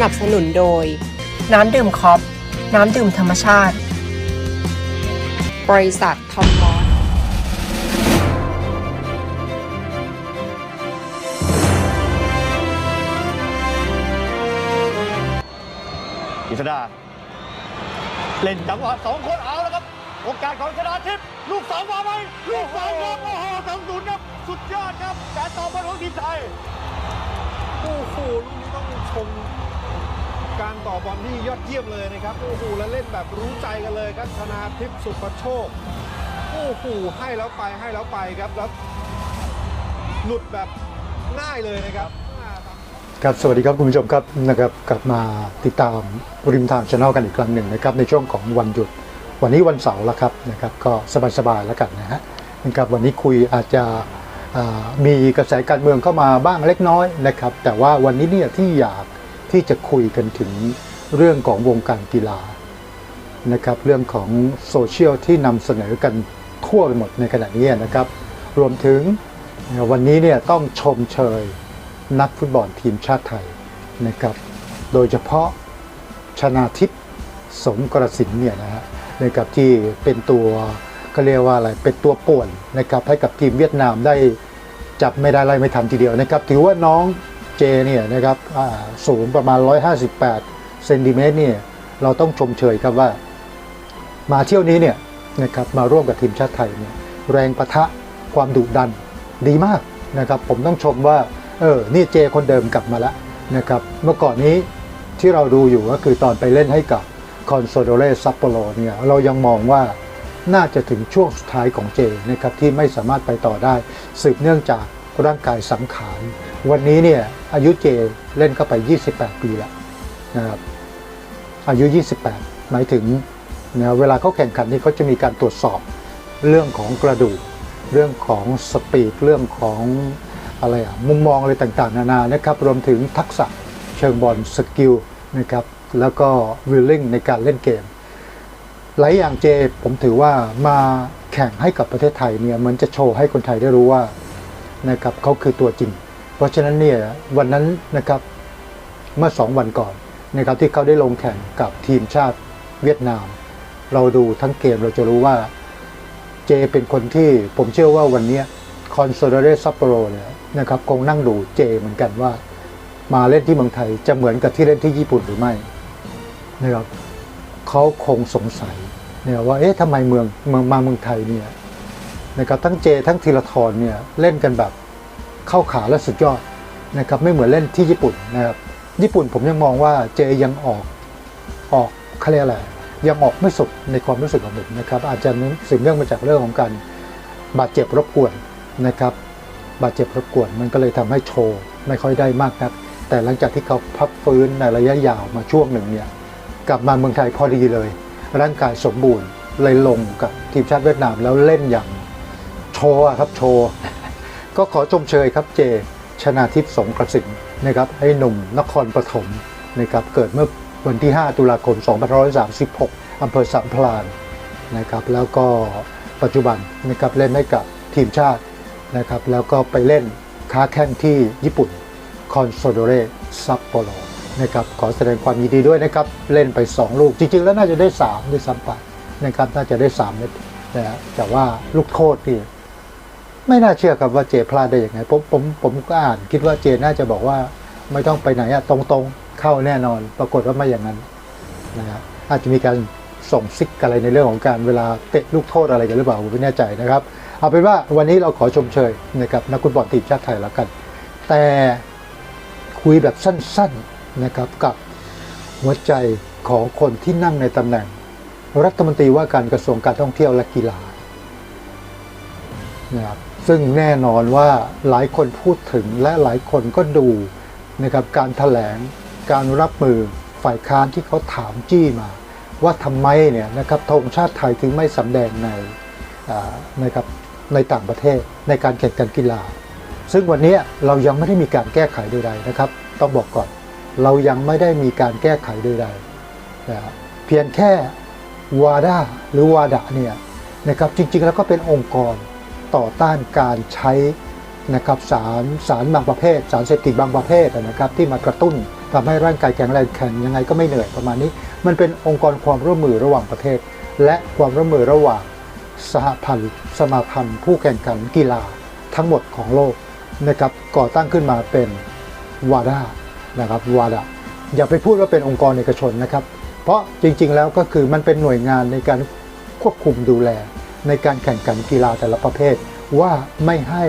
สนับสนุนโดย น้ำดื่มคอปน้ำดื่มธรรมชาติ บริษัททอมมอสกิษดา เล่นจังหวะสองคนเอาแล้วครับ โอกาสของชนะทิพย์ลูกสองมาไหมลูกสองครับโอ้โหสองศูนย์ครับสุดยอดครับการต่อบอลของทีมไทย โอ้โหลูกนี้ต้องชม การต่อบอลที่ยอดเยี่ยมเลยนะครับโอ้โหแล้วเล่นแบบรู้ใจกันเลยครับธนาทิพย์สุประโชคโอ้โหให้แล้วไปให้แล้วไปครับแล้วหลุดแบบง่ายเลยนะครับครับสวัสดีครับคุณผู้ชมครับนะครับ กลับมาติดตามริมทางช anel กันอีกครั้งหนึ่งนะครับ ในช่วงของวันหยุด วันนี้วันเสาร์แล้วครับนะครับ ก็สบายๆแล้วกันนะฮะนะครับวันนี้คุยอาจจะมีกระแสการเมืองเข้ามาบ้างเล็กน้อยนะครับ แต่ว่าวันนี้เนี่ยที่อยาก ที่จะคุยกันถึงเรื่องของวงการกีฬานะครับเรื่องของโซเชียลที่นำเสนอกันทั่วไปหมดในขณะนี้นะครับ รวมถึงวันนี้เนี่ยต้องชมเชยนักฟุตบอลทีมชาติไทยนะครับ โดยเฉพาะชนาทิพย์สงกระสินเนี่ยนะฮะนะครับที่เป็นตัวก็เรียกว่าอะไรเป็นตัวป่วนนะครับให้กับทีมเวียดนามได้จับไม่ได้ไล่ไม่ทันทีเดียวนะครับ ถือว่าน้อง เจเนี่ยนะครับอ่าสูงประมาณ 158เซนติเมตรเนี่ยเราต้องชมเชยครับว่า มาเที่ยวนี้เนี่ยนะครับมาร่วมกับทีมชาติไทยเนี่ยแรงประทะความดุดันดีมากนะครับผมต้องชมว่าเออนี่เจคนเดิมกลับมาแล้วนะครับเมื่อก่อนนี้ที่เราดูอยู่ก็คือตอนไปเล่นให้กับคอนโซโดเรซัปโปโรเนี่ยเรายังมองว่าน่าจะถึงช่วงสุดท้ายของเจนะครับที่ไม่สามารถไปต่อได้ สืบเนื่องจากร่างกายสังขาร วันนี้เนี่ยอายุเจเล่นเข้าไป 28 ปีแล้วนะครับอายุ 28 หมายถึงนะเวลาเขาแข่งขันนี่เขาจะมีการตรวจสอบเรื่องของกระดูก เรื่องของสปีดเรื่องของอะไรอะมุมมองอะไรต่างๆ นานานะครับ รวมถึงทักษะเชิงบอลสกิลนะครับแล้วก็วิลลิ่งในการเล่นเกม หลายอย่างเจผมถือว่ามาแข่งให้กับประเทศไทยเนี่ยมันจะโชว์ให้คนไทยได้รู้ว่านะครับเขาคือตัวจริง เพราะฉะนั้นเนี่ยวันนั้นนะครับเมื่อสองวันก่อนนะครับที่เขาได้ลงแข่งกับทีมชาติเวียดนาม เราดูทั้งเกมเราจะรู้ว่าเจเป็นคนที่ผมเชื่อว่าวันนี้คอนโซเดเรซัปโปโรเนี่ยนะครับคงนั่งดูเจเหมือนกันว่า มาเล่นที่เมืองไทยจะเหมือนกับที่เล่นที่ญี่ปุ่นหรือไม่นะครับเขาคงสงสัยเนี่ยว่าเอ๊ะทำไมเมืองเมืองมาเมืองไทยเนี่ยนะครับทั้งเจทั้งธีรทรเนี่ยเล่นกันแบบ เข้าขาและสุดยอดนะครับไม่เหมือนเล่นที่ญี่ปุ่นนะครับญี่ปุ่นผมยังมองว่าเจยังออกออกเขาเรียกอะไรยังออกไม่สุดในความรู้สึกของผมนะครับอาจจะสืบเนื่องมาจากเรื่องของการบาดเจ็บรบกวนนะครับบาดเจ็บรบกวนมันก็เลยทำให้โชว์ไม่ค่อยได้มากนัก แต่หลังจากที่เขาพักฟื้นในระยะยาวมาช่วงหนึ่งเนี่ยกลับมาเมืองไทยพอดีเลย ร่างกายสมบูรณ์เลยลงกับทีมชาติเวียดนามแล้วเล่นอย่างโชว์ครับโชว์ ก็ขอชมเชยครับเจ ชนาทิพย์สงกระสินนะครับให้หนุ่มนครปฐมนะครับเกิดเมื่อวันที่ 5 ตุลาคม 2536อำเภอสัมพลานนะครับแล้วก็ปัจจุบันนะครับเล่นให้กับทีมชาตินะครับแล้วก็ไปเล่นค้าแข่งที่ญี่ปุ่นคอนโซโดเรซัปโปโรนะครับขอแสดงความยินดีด้วยนะครับ เล่นไป 2 ลูก จริง ๆ แล้วน่าจะได้ 3 ด้วยซ้ำไปนะครับน่าจะได้ 3 เม็ดนะแต่ว่าลูกโทษที่ ไม่น่าเชื่อครับว่าเจพลาดได้ยังไงผมผมผมก็อ่านคิดว่าเจน่าจะบอกว่าไม่ต้องไปไหนอะตรงๆเข้าแน่นอน ปรากฏว่าไม่อย่างนั้นนะครับอาจจะมีการส่งซิกอะไรในเรื่องของการเวลาเตะลูกโทษอะไรกันหรือเปล่าผมไม่แน่ใจนะครับ เอาเป็นว่าวันนี้เราขอชมเชยนะครับนักฟุตบอลทีมชาติไทยแล้วกัน แต่คุยแบบสั้นๆนะครับกับหัวใจของคนที่นั่งในตำแหน่ง รัฐมนตรีว่าการกระทรวงการท่องเที่ยวและกีฬา นะครับซึ่งแน่นอนว่าหลายคนพูดถึงและหลายคนก็ดูนะครับการถแถลงการรับมือฝ่ายค้านที่เขาถามจี้มา ว่าทำไมเนี่ยนะครับธงชาติไทยถึงไม่สำแดงในนะครับในต่างประเทศในการแข่งขันกีฬา ซึ่งวันนี้เรายังไม่ได้มีการแก้ไขใดๆนะครับ ต้องบอกก่อนเรายังไม่ได้มีการแก้ไขใดๆนะเพียงแค่วาดาหรือวาดะเนี่ยนะครับจริงๆแล้วก็เป็นองค์กร ต่อต้านการใช้นะครับสารสารบางประเภท สารเสพติดบางประเภทนะครับที่มากระตุ้นทำให้ร่างกายแข็งแรงแข็งยังไงก็ไม่เหนื่อยประมาณนี้ มันเป็นองค์กรความร่วมมือระหว่างประเทศ และความร่วมมือระหว่างสหพันธ์สมาพันธ์ผู้แข่งขันกีฬาทั้งหมดของโลกนะครับก่อตั้งขึ้นมาเป็นวาดานะครับวาดาอย่าไปพูดว่าเป็นองค์กรเอกชนนะครับ เพราะจริงๆแล้วก็คือมันเป็นหน่วยงานในการควบคุมดูแล ในการแข่งขันกีฬาแต่ละประเภท ว่าไม่ให้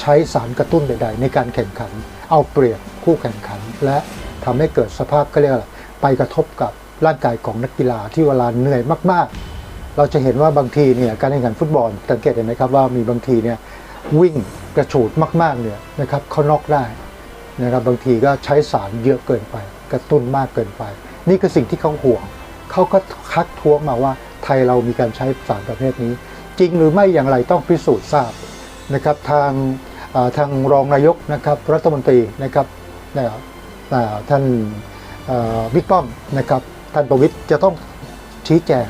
ใช้สารกระตุ้นใด ๆ ในการแข่งขัน เอาเปรียบคู่แข่งขัน และทำให้เกิดสภาพก็เรียกอะไรไปกระทบกับร่างกายของนักกีฬาที่เวลาเหนื่อยมากๆ เราจะเห็นว่าบางทีเนี่ยการแข่งขันฟุตบอลสังเกตเห็นไหมครับว่ามีบางทีเนี่ยวิ่งกระฉูดมากๆเนี่ยนะครับเขาน็อกได้นะครับบางทีก็ใช้สารเยอะเกินไป กระตุ้นมากเกินไป นี่คือสิ่งที่เขาห่วง เขาก็คักท้วงมาว่า ไทยเรามีการใช้สารประเภทนี้ จริงหรือไม่อย่างไรต้องพิสูจน์ทราบนะครับทางทางรองนายกนะครับรัฐมนตรีนะครับท่านบิ๊กป้อมนะครับท่านประวิตรจะต้องชี้แจง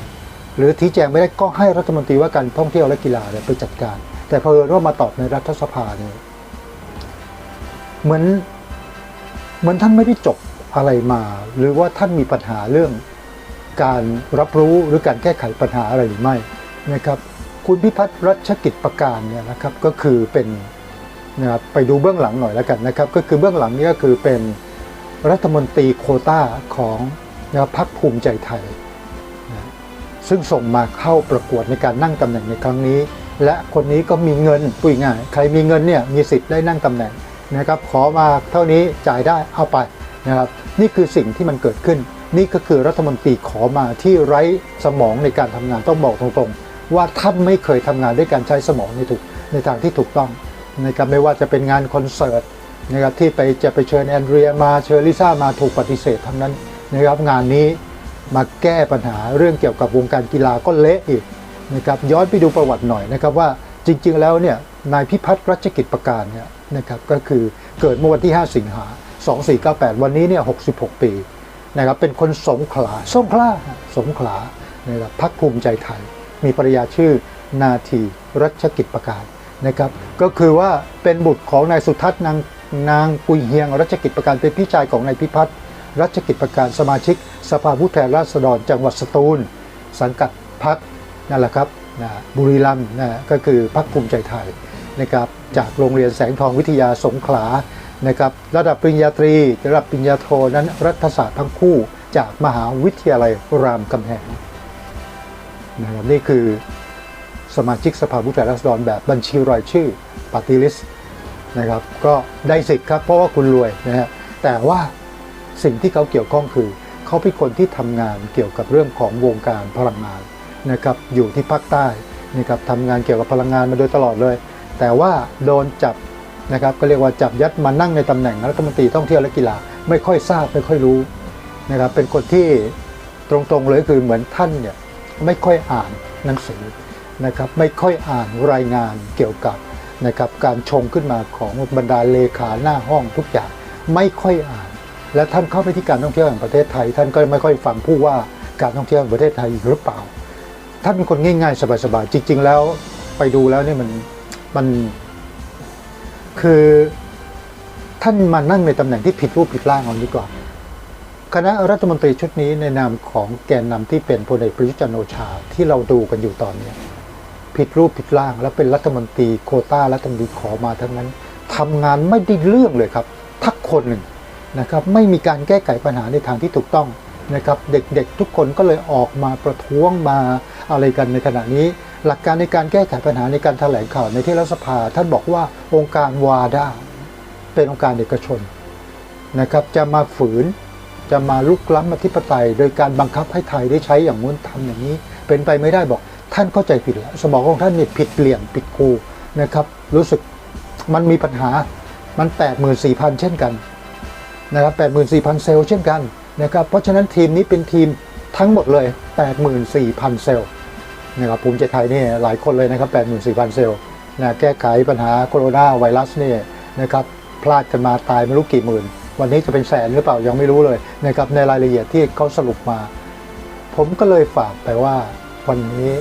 หรือชี้แจงไม่ได้ก็ให้รัฐมนตรีว่าการท่องเที่ยวและกีฬาเนี่ยไปจัดการ แต่พอญว่ามาตอบในรัฐสภาเนี่ยเหมือนเหมือนท่านไม่ได้จบอะไรมา หรือว่าท่านมีปัญหาเรื่อง การรับรู้หรือการแก้ไขปัญหาอะไรหรือไม่นะครับคุณพิพัฒน์รัชกิจประการเนี่ยนะครับก็คือเป็นนะครับไปดูเบื้องหลังหน่อยแล้วกันนะครับ ก็คือเบื้องหลังนี้ก็คือเป็นรัฐมนตรีโคต้าของนะครับพรรคภูมิใจไทยนะซึ่งส่งมาเข้าประกวดในการนั่งตำแหน่งในครั้งนี้ และคนนี้ก็มีเงินปุยง่ายใครมีเงินเนี่ยมีสิทธิ์ได้นั่งตำแหน่งนะครับ ขอมาเท่านี้จ่ายได้เอาไปนะครับนี่คือสิ่งที่มันเกิดขึ้น นี่ก็คือรัฐมนตรีขอมาที่ไร้สมองในการทำงานต้องบอกตรงๆ ว่าท่านไม่เคยทำงานด้วยการใช้สมองในถูกในทางที่ถูกต้องนะครับไม่ว่าจะเป็นงานคอนเสิร์ตนะครับที่ไปจะไปเชิญแอนเดรียมาเชิญลิซ่ามาถูกปฏิเสธทั้งนั้นนะครับงานนี้มาแก้ปัญหาเรื่องเกี่ยวกับวงการกีฬาก็เละอีกนะครับย้อนไปดูประวัติหน่อยนะครับว่าจริง ๆ แล้วเนี่ยนายพิพัฒน์รัชกิจประการเนี่ยนะครับก็คือเกิดเมื่อวันที่ 5 สิงหา 2498 วันนี้เนี่ย 66 ปี นะครับเป็นคนสงขลาสงขลาสงขลานะครับพักภูมิใจไทย มีภรรยาชื่อนาทีรัชกิจประการนะครับก็คือว่าเป็นบุตรของนายสุทัศน์นางนางกุยเฮียงรัชกิจประการเป็นพี่ชายของนายพิพัฒน์รัชกิจประการสมาชิก สภาผู้แทนราษฎรจังหวัดสตูล สังกัดพักนั่นแหละครับนะบุรีรัมย์นะก็คือพักภูมิใจไทยนะครับจากโรงเรียนแสงทองวิทยาสงขลา นะครับระดับปริญญาตรีระดับปริญญาโทนั้นรัฐศาสตร์ทั้งคู่จากมหาวิทยาลัยรามคำแหงนะครับนี่คือสมาชิกสภาผู้แทนราษฎรแบบบัญชีรายชื่อปฏิลิสนะครับก็ได้สิทธิ์ครับเพราะว่าคุณรวยนะฮะแต่ว่าสิ่งที่เขาเกี่ยวข้องคือ เขาเป็นคนที่ทำงานเกี่ยวกับเรื่องของวงการพลังงานนะครับอยู่ที่ภาคใต้นะครับทำงานเกี่ยวกับพลังงานมาโดยตลอดเลย แต่ว่าโดนจับ นะครับก็เรียกว่าจับยัดมานั่งในตำแหน่งรัฐมนตรีท่องเที่ยวและกีฬาไม่ค่อยทราบไม่ค่อยรู้นะครับเป็นคนที่ตรงๆเลยคือเหมือนท่านเนี่ยไม่ค่อยอ่านหนังสือนะครับไม่ค่อยอ่านรายงานเกี่ยวกับนะครับการชงขึ้นมาของบรรดาเลขาหน้าห้องทุกอย่างไม่ค่อยอ่าน และท่านเข้าไปที่การท่องเที่ยวแห่งประเทศไทย ท่านก็ไม่ค่อยฟังผู้ว่าการท่องเที่ยวแห่งประเทศไทยหรือเปล่า ท่านเป็นคนง่ายๆ สบายๆจริง ๆ แล้วไปดูแล้วเนี่ยมันมัน คือท่านมานั่งในตำแหน่งที่ผิดรูปผิดร่างเอาดีกว่าคณะรัฐมนตรีชุดนี้ในนามของแกนนำที่เป็นพลเอกประยุจันทร์โอชาที่เราดูกันอยู่ตอนนี้ผิดรูปผิดร่าง และเป็นรัฐมนตรีโคต้ารัฐมนตรีขอมาทั้งนั้นทำงานไม่ได้เรื่องเลยครับทักคนหนึ่งนะครับไม่มีการแก้ไขปัญหาในทางที่ถูกต้องนะครับเด็กๆทุกคนก็เลยออกมาประท้วงมาอะไรกันในขณะนี้ หลักการในการแก้ไขปัญหาในการแถลงข่าวในที่รัฐสภา ท่านบอกว่าองค์การวาดาเป็นองค์การเอกชนนะครับ จะมาฝืนจะมาลุกล้ำอธิปไตย โดยการบังคับให้ไทยได้ใช้อย่างนู้นทำอย่างนี้ เป็นไปไม่ได้บอกท่านเข้าใจผิดแล้วสมองของท่านนี่ผิดเหลี่ยมผิดครูนะครับ รู้สึกมันมีปัญหามัน 84,000 เช่นกันนะครับ84,000 เซลล์เช่นกันนะครับเพราะฉะนั้นทีมนี้เป็นทีมทั้งหมดเลย 84,000 เซลล์ นะครับภูมิใจไทยนี่หลายคนเลยนะครับ84,000 เซลล์นะแก้ไขปัญหาโคโรนาไวรัสนี่นะครับพลาดกันมาตายไม่รู้กี่หมื่น วันนี้จะเป็นแสนหรือเปล่ายังไม่รู้เลยนะครับในรายละเอียดที่เขาสรุปมา ผมก็เลยฝากไปว่าวันนี้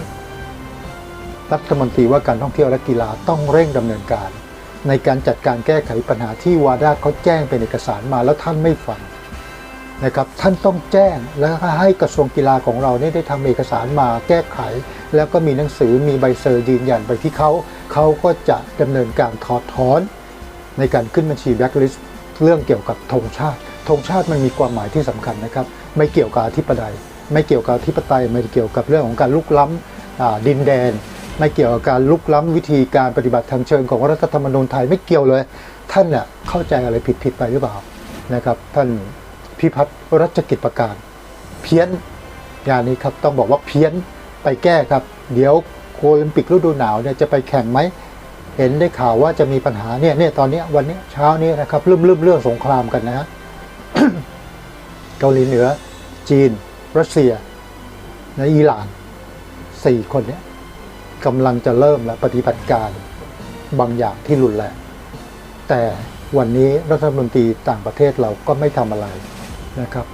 รัฐมนตรีว่าการท่องเที่ยวและกีฬาต้องเร่งดำเนินการ ในการจัดการแก้ไขปัญหาที่วาดาเขาแจ้งเป็นเอกสารมาแล้วท่านไม่ฟัง นะครับท่านต้องแจ้งแล้วก็ให้กระทรวงกีฬาของเราเนี่ยได้ทำเอกสารมาแก้ไข แล้วก็มีหนังสือมีใบเซอร์ยืนยันไปที่เขาเขาก็จะดำเนินการถอดถอนในการขึ้นบัญชีแบล็คลิสต์เรื่องเกี่ยวกับธงชาติธงชาติมันมีความหมายที่สำคัญนะครับ ไม่เกี่ยวกับอธิปไตย ไม่เกี่ยวกับอธิปไตยไม่เกี่ยวกับเรื่องของการลุกล้ำอ่าดินแดน ไม่เกี่ยวกับการลุกล้ำวิธีการปฏิบัติทางเชิงของรัฐธรรมนูญไทยไม่เกี่ยวเลย ท่านเนี่ยเข้าใจอะไรผิดผิดๆไปหรือเปล่านะครับ ท่าน พิพัฒน์รัชกิจประการ เพี้ยนงานนี้ครับต้องบอกว่าเพี้ยนไปแก้ครับ เดี๋ยวโอลิมปิกฤดูหนาวเนี่ยจะไปแข่งไหมเห็นได้ข่าวว่าจะมีปัญหาเนี่ยเนี่ยตอนนี้วันนี้เช้านี้นะครับเริ่มเริ่มเรื่องสงครามกันนะฮะเกาหลีเหนือ จีน รัสเซียและอิหร่านสี่คนนี้กำลังจะเริ่มและปฏิบัติการบางอย่างที่รุนแรงแต่วันนี้รัฐมนตรีต่างประเทศเราก็ไม่ทำอะไร นะครับ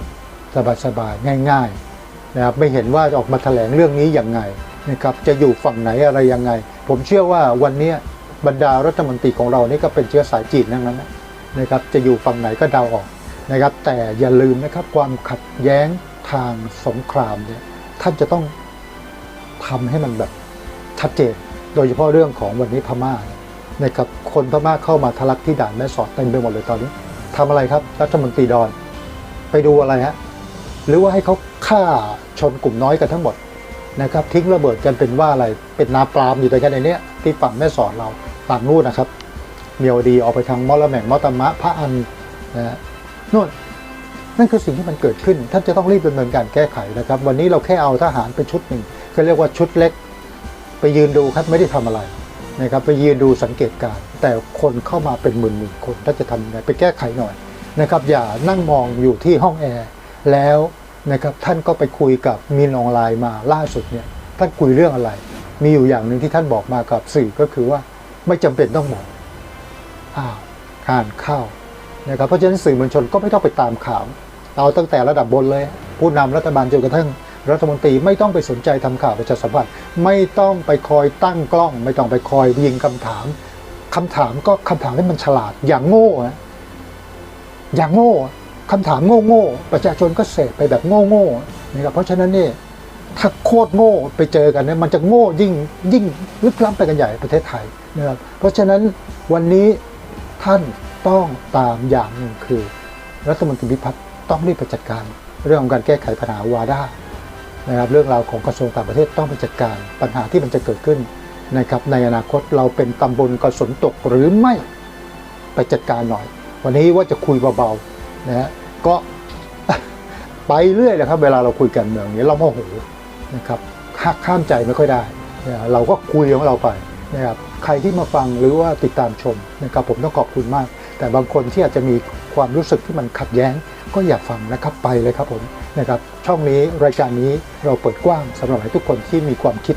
สบายๆง่ายๆนะครับไม่เห็นว่าออกมาแถลงเรื่องนี้อย่างไงนะครับจะอยู่ฝั่งไหนอะไรยังไง ผมเชื่อว่าวันนี้บรรดารัฐมนตรีของเรานี่ก็เป็นเชื้อสายจีนทั้งนั้นนะครับจะอยู่ฝั่งไหนก็เดาออกนะครับแต่อย่าลืมนะครับความขัดแย้งทางสงครามเนี่ยท่านจะต้องทำให้มันแบบชัดเจน โดยเฉพาะเรื่องของวันนี้พม่าเนี่ยนะครับคนพม่าเข้ามาทะลักที่ด่านแม่สอดเต็มไปหมดเลยตอนนี้ทำอะไรครับรัฐมนตรีดอน ไปดูอะไรฮะหรือว่าให้เขาฆ่าชนกลุ่มน้อยกันทั้งหมดนะครับ ทิ้งระเบิดกันเป็นว่าอะไรเป็นนาปรามอยู่แต่กันในเนี้ยที่ฝั่งแม่สอดเราฝั่งนู้นนะครับ เมียวดีออกไปทางมอละแมงมอตมะพระอันนะฮะนู่นนั่นคือสิ่งที่มันเกิดขึ้น ท่านจะต้องรีบดำเนินการแก้ไขนะครับ วันนี้เราแค่เอาทหารไปชุดหนึ่งก็เรียกว่าชุดเล็ก ไปยืนดูครับไม่ได้ทำอะไรนะครับ ไปยืนดูสังเกตการแต่คนเข้ามาเป็นหมื่นๆคนท่านจะทำยังไงไปแก้ไขหน่อย นะครับอย่านั่งมองอยู่ที่ห้องแอร์แล้วนะครับท่านก็ไปคุยกับมินออนไลน์มาล่าสุดเนี่ยท่านคุยเรื่องอะไร มีอยู่อย่างหนึ่งที่ท่านบอกมากับสื่อก็คือว่าไม่จำเป็นต้องบอกอ้าวการเข้านะครับเพราะฉะนั้นสื่อมวลชนก็ไม่ต้องไปตามข่าวเอาตั้งแต่ระดับบนเลย ผู้นำรัฐบาลจนกระทั่งรัฐมนตรีไม่ต้องไปสนใจทำข่าวประชาสัมพันธ์ไม่ต้องไปคอยตั้งกล้อง ไม่ต้องไปคอยยิงคำถามคำถามก็คำถามให้มันฉลาดอย่างโง่นะ อย่างโง่คำถามโง่โง่ๆประชาชนก็เสพไปแบบโง่โง่ๆนะครับเพราะฉะนั้นเนี่ยถ้าโคตรโง่ไปเจอกันเนี่ยมันจะโง่ยิ่งยิ่งลึกล้ำไปกันใหญ่ประเทศไทยนะครับเพราะฉะนั้นวันนี้ท่านต้องตามอย่างหนึ่งคือ รัฐมนตรีพิพัฒน์ต้องรีบไปจัดการ เรื่องของการแก้ไขปัญหาวาดานะครับเรื่องราวของกระทรวงต่างประเทศต้องไปจัดการปัญหาที่มันจะเกิดขึ้นนะครับในอนาคตเราเป็นตำบลกระสนตกหรือไม่ไปจัดการหน่อย วันนี้ว่าจะคุยเบาๆนะฮะก็ไปเรื่อยเลยครับ เวลาเราคุยกันเมืองนี้เราโมโหนะครับข้ามใจไม่ค่อยได้นะเราก็คุยของเราไปนะครับใครที่มาฟังหรือว่าติดตามชมนะครับผมต้องขอบคุณมาก แต่บางคนที่อาจจะมีความรู้สึกที่มันขัดแย้ง ก็อย่าฟังนะครับไปเลยครับผมนะครับช่องนี้รายการนี้เราเปิดกว้างสำหรับให้ทุกคนที่มีความคิด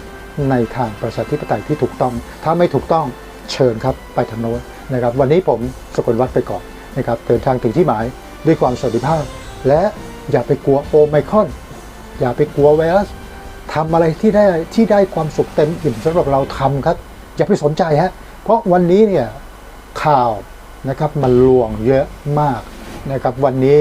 ในทางประชาธิปไตยที่ถูกต้อง ถ้าไม่ถูกต้องเชิญครับไปทางโน้นนะครับ วันนี้ผมสกลวัฒน์ไปก่อน นะครับเดินทางถึงที่หมายด้วยความสวัสดิภาพ และอย่าไปกลัวโอไมคอนอย่าไปกลัวไวรัสทำอะไรที่ได้ที่ได้ความสุขเต็มอิ่มสำหรับเราทำครับ อย่าไปสนใจฮะเพราะวันนี้เนี่ยข่าวนะครับมันลวงเยอะมากนะครับวันนี้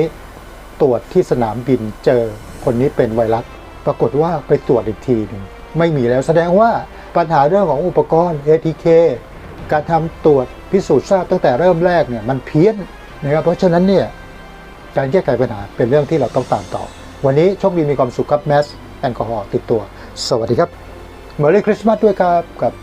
ตรวจที่สนามบินเจอคนนี้เป็นไวรัส ปรากฏว่าไปตรวจอีกทีหนึ่งไม่มีแล้วแสดงว่าปัญหาเรื่องของอุปกรณ์ ATK การทำตรวจพิสูจน์ทราบตั้งแต่เริ่มแรกเนี่ยมันเพี้ยน นะครับเพราะฉะนั้นเนี่ยการแก้ไขปัญหาเป็นเรื่องที่เราต้องตามต่อ วันนี้โชคดีมีความสุขครับแมสแอลกอฮอล์ติดตัว สวัสดีครับเมอร์รี่คริสต์มาสด้วยครับกับ